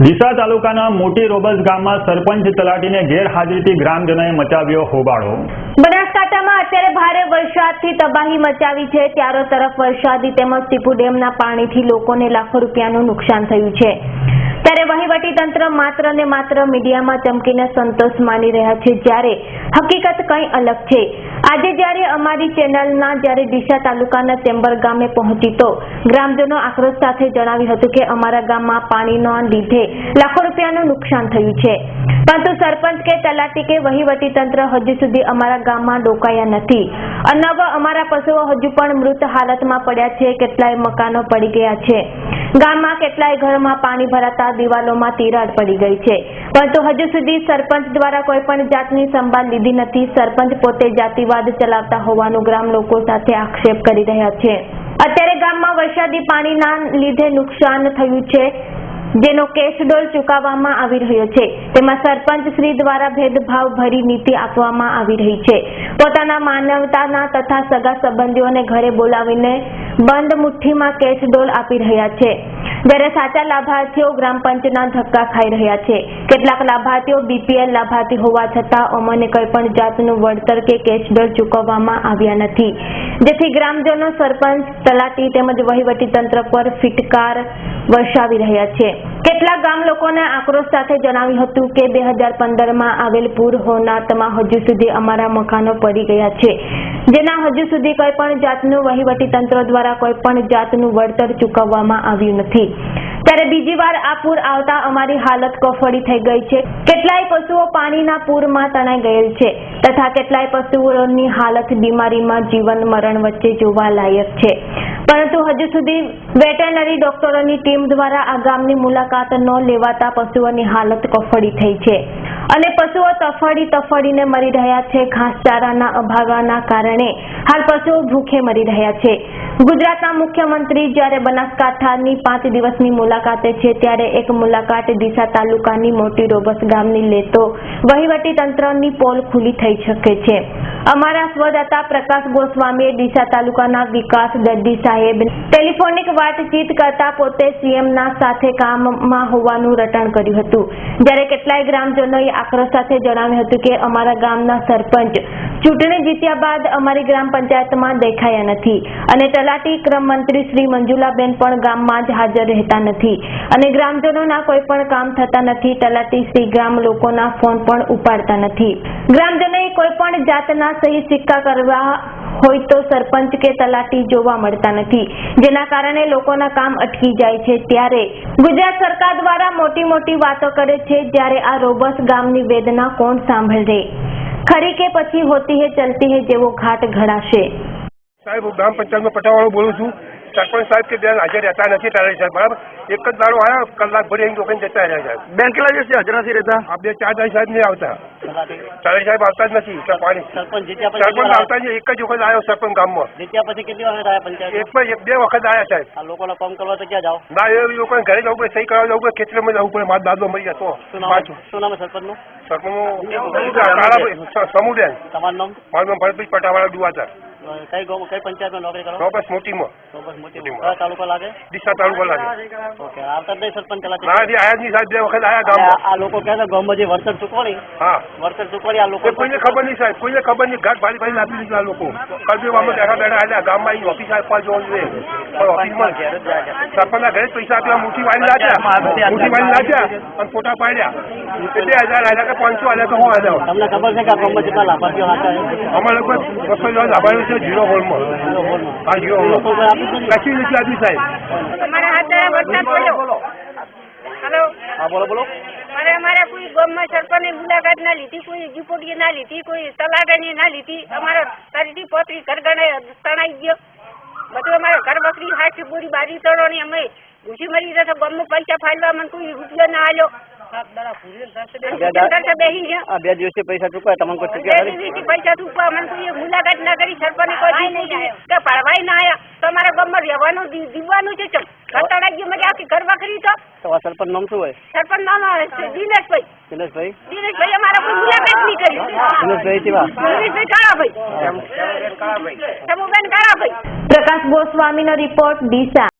ડીસા તાલુકાના મોટી રોબસ ગામમાં સરપંચ તલાટીને ગેરહાજરીથી ગ્રામજનોએ મચાવ્યો હોબાળો. બનાસકાંઠામાં અત્યારે ભારે વરસાદથી તબાહી મચાવી છે. ચારો તરફ વરસાદી તેમજ ટીપુ ડેમના પાણીથી લોકોને લાખો રૂપિયાનું નુકસાન થયું છે. ત્યારે તંત્ર માત્ર ને માત્ર મીડિયામાં ચમકીને સંતોષ માની રહ્યા છે. જ્યારે હકીકત કંઈ અલગ છે. આજે જ્યારે અમારી ચેનલના, જ્યારે ડીસા તાલુકાના ચેમ્બર ગામે પહોંચી તો ગ્રામજનો આક્રોશ સાથે જણાવ્યું હતું કે અમારા ગામમાં પાણીના લીધે લાખો રૂપિયાનું નુકસાન થયું છે. પરંતુ સરપંચ કે તલાટી કે વહીવટી તંત્ર હજુ સુધી અમારા ગામમાં ડોકાયા નથી. અનવ અમારા પશુઓ હજુ પણ મૃત હાલતમાં પડ્યા છે, કેટલાય મકાનો પડી ગયા છે. ગામમાં કેટલાય ઘરમાં પાણી ભરાતા દિવાલોમાં તિરાડ પડી ગઈ છે. પરંતુ હજુ સુધી સરપંચ દ્વારા કોઈ પણ જાતની સંભાળ લીધી નથી. સરપંચ પોતે જાતિવાદ ચલાવતા હોવાનું ગ્રામ લોકો સાથે આક્ષેપ કરી રહ્યા છે. અત્યારે ગામમાં વરસાદી પાણીના લીધે નુકસાન થયું છે, જેનો કેશડોલ ચૂકવવામાં આવી રહ્યો છે. તેમાં સરપંચ શ્રી દ્વારા ભેદભાવ ભરી નીતિ આપવામાં આવી રહી છે. પોતાના માનવતાના તથા સગા સંબંધીઓને ઘરે બોલાવીને બંધ મુઠ્ઠીમાં કેશડોલ આપી રહ્યા છે. જ્યારે સાચા લાભાર્થીઓ ગ્રામ પંચના ધક્કા ખાઈ રહ્યા છે. કેટલાક લાભાર્થીઓ બીપીએલ લાભાર્થી હોવા છતાં અમને કોઈ પણ જાતનું વળતર કે કેશબેર ચૂકવવામાં આવ્યા નથી. જેથી ગ્રામજનો, સરપંચ, તલાટી તેમજ વહીવટી તંત્ર પર ફિટકાર વર્ષાવી રહ્યા છે. કેટલાક ગામ લોકોને આક્રોશ સાથે જણાવ્યું હતું કે બે હજાર પંદરમાં આવેલ પૂર હોનારતમાં હજુ સુધી અમારા મકાનો પડી ગયા છે. જેના હજુ સુધી કોઈ પણ જાતનું વહીવટી તંત્ર દ્વારા કોઈ પણ જાતનું વળતર ચૂકવવામાં આવ્યું નથી. ત્યારે બીજી વાર આ પૂર આવતા અમારી હાલત કફોડી થઈ ગઈ છે. કેટલાય પશુઓ પાણીના પૂરમાં તણાઈ ગયેલ છે તથા કેટલાય પશુઓની હાલત બીમારીમાં જીવન મરણ વચ્ચે જોવા લાયક છે. પરંતુ હજુ સુધી વેટરનરી ડોક્ટરોની ટીમ દ્વારા આ ગામની મુલાકાત ન લેવાતા પશુઓની હાલત કફોડી થઈ છે. અને પશુઓ તફડી તફડીને મરી રહ્યા છે. ઘાસચારાના અભાવના કારણે હાલ પશુઓ ભૂખે મરી રહ્યા છે. ગુજરાતના મુખ્યમંત્રી જ્યારે બનાસકાંઠાની પાંચ દિવસની મુલાકાતે છે ત્યારે એક મુલાકાત ડીસા તાલુકાની મોટી રોબસ ગામની લેતો વહીવટી તંત્રની પોલ ખુલી થઈ શકે છે. અમારા સ્વદાતા પ્રકાશ ગોસ્વામીએ ડીસા તાલુકાના વિકાસ દર્દી સાહેબ ટેલિફોનિક વાતચીત કરતા પોતે સીએમના સાથે કામમાં હોવાનું રટણ કર્યું હતું. જ્યારે કેટલાય ગ્રામજનોએ આક્રોશ સાથે જણાવ્યું હતું કે અમારા ગામના સરપંચ ચૂંટણી જીત્યા બાદ અમારી ગ્રામ પંચાયતમાં દેખાયા નથી અને તલાટી ક્રમ મંત્રી શ્રી મંજુલાબેન પણ ગામમાં જ હાજર રહેતા નથી અને ગ્રામજનોના કોઈ પણ કામ થતા નથી. તલાટી શ્રી ગ્રામ લોકોના ફોન પણ ઉપાડતા નથી. ગ્રામજનોએ કોઈ પણ જાતના સહી સિક્કા કરવા હોય તો સરપંચ કે તલાટી જોવા મળતા નથી. જેના કારણે લોકોના કામ અટકી જાય છે ત્યારે ગુજરાત સરકાર દ્વારા મોટી મોટી વાતો કરે છે જ્યારે આ રોબસ ગામની વેદના કોણ સાંભળે? ખરી કે પછી હોતી હે, ચલતી હે, જેવો ઘાટ ઘડાશે? સાહેબ ગ્રામ પંચાયતમાં પટાવાળો બોલું છું. સરપંચ સાહેબ કે બેન હાજર રહેતા નથી તારે સાહેબ બરાબર? એક જ દાડો આવ્યા કલાક ભરી અહીં લોકોને જતા રહ્યા સાહેબ. બેન કેટલા દિવસથી હાજર નથી રહેતા? આ બે ચાર દાડી સાહેબ નહીં આવતા. તારે સાહેબ આવતા જ નથી પાણી. સરપંચ જીત્યા પછી સરપંચ આવતા જ એક જ વખત આવ્યો સરપંચ ગામમાં. જીત્યા પછી કેટલી વખત આવ્યા પંચાયત એક પણ એક બે વખત આવ્યા સાહેબ. આ લોકોને કામ કરવા તો ક્યાં જાઓ? ના એ લોકોને ઘરે જવું પડે સહી કરવા જવું પડે ખેતરમાં જવું પડે મારા દાદો મરી ગયા તો. શું નામ? પાછું. શું નામ છે સરપંચનું? સરપંચ સમુદાય તમારું નામ? મારું નામ ભરતભાઈ પટાવાળા દુવાચાર કઈ ગામ કઈ પંચાયતમાં નોકરી કરો? રોબસ મોટીમાં. કયા તાલુકા લાગે? ડીસા તાલુકો લાગે. ઓકે આવતા જ નહીં સરપંચ કલાક ના હજી આયા જ નહીં સાહેબ બે વખત આવ્યા આ ગામમાં. આ લોકો કહે છે ગામમાં જે વર્તન ચૂકવણી હા. વર્તન ચૂકવણી આ લોકો કોઈને ખબર નહીં સાહેબ કોઈને ખબર નહીં. ઘાટ ભારી ભારી લાગી દીધા લોકો. કલબીવામાં બેઠા બેઠા આલ્યા ગામમાં ઓફિસ આપવા જોવું જોઈએ પણ ઓફિસમાં. સરપંચના ઘરે પૈસા આપ્યા મુઠી વાળી લાગ્યા મુઠી વાળી લાગ્યા અને ફોટા પાડ્યા. બે હજાર આવ્યા કે પાંચસો આવ્યા કે હું આવ્યા તમને ખબર છે કે આ ગામમાં જેટલા લાભાર્થીઓ અમારે લોકો બસો જેવા લાભાર્થીઓ છે જીરો હોલમાં. હા જીરો હોલમાં. કશી નથી આપ્યું સાહેબ. હા બોલો બોલો. મારે અમારે કોઈ ગામમાં સરપંચની મુલાકાત ના લીધી કોઈ રિપોર્ટ ના લીધી કોઈ સલાહ ના લીધી. અમારે તારીથી પોતરી ઘર ગણાય તણાઈ ગયો. બધું અમારે ઘર બકરી હાથ પૂરી બારી તળો ની અમે ઘૂસી મરી ગયા ગમનું પૈસા ફાળવા મને કોઈ રૂપિયો ના આલ્યો. બે દા- બેસી છે આ બે દિવસથી પૈસા ચૂકવાય તમને કોઈ ચૂક્યા ખરી? દિવસથી પૈસા ચૂકવા મને કોઈ મુલાકાત ના કરી સરપંચ કોઈ નહીં કે ના આયા તો અમારા ગામમાં રહેવાનું દીવાનું છે ચમ. ઘર તણાઈ ગયું મારી આખી ઘર બકરી તો તો આ સરપંચ નામ શું હોય? સરપંચ નામ છે. દિનેશભાઈ. દિનેશભાઈ? દિનેશભાઈ અમારા કોઈ મુલાકાત નહીં કરી. દિનેશભાઈ કેવા દિનેશભાઈ કાળાભાઈ. સમુબેન કાળાભાઈ. પ્રકાશ ગોસ્વામીનો રિપોર્ટ ડીસા.